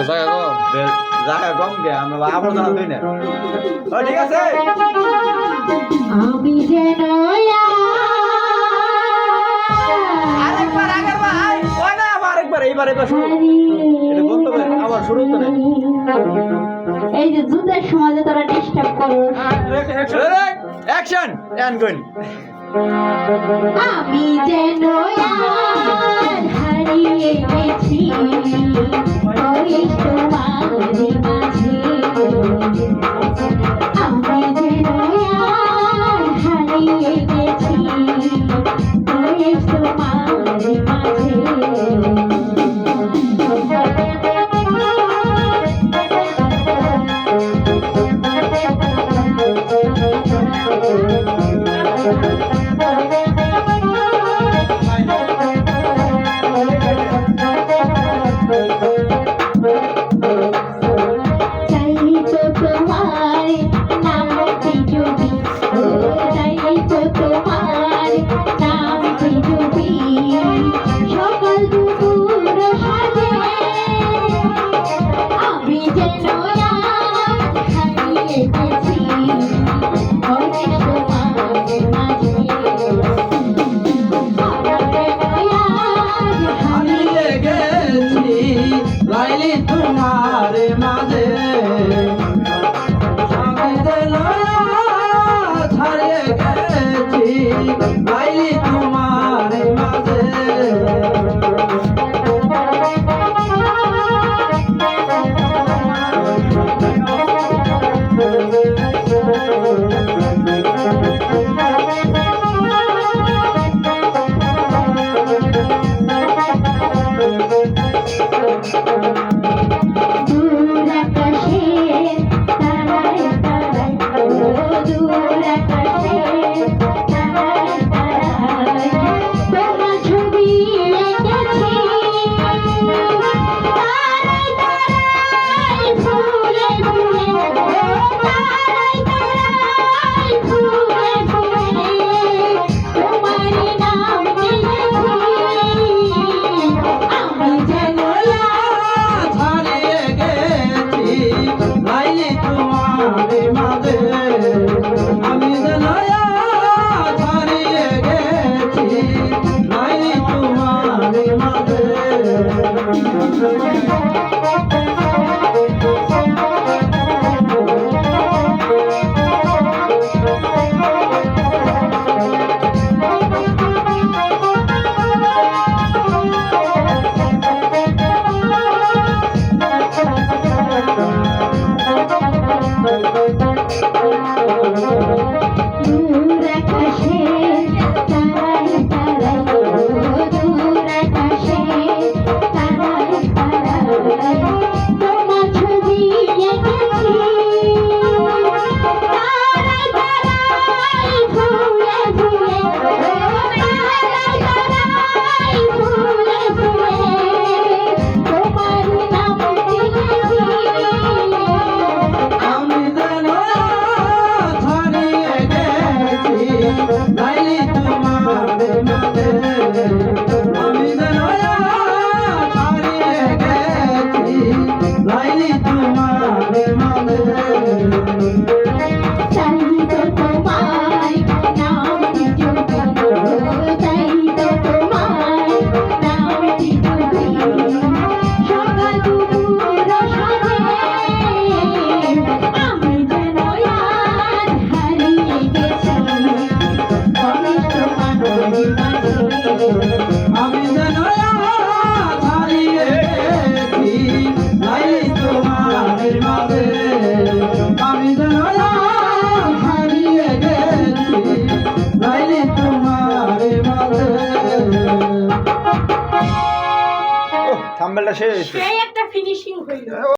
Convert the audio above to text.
জায়গা কম জায়গা কম গে আমরা আবর্জনা দিই না। ঠিক আছে? আমি যেন আরেকবার আগের ভাই ওই না আরেকবার এইবার এবার শুরু। এটা বলতে পারে আবার শুরু হতে এই যে যুদ্ধের সময় তোরা ডিস্টার্ব করো অ্যাকশন অ্যান্ড গুন আমি যেন হারিয়ে গেছি ওই তোমার রাধে नाही तुम्हाला খেলাটা শেষ সেই একটা ফিনিশিং হইল।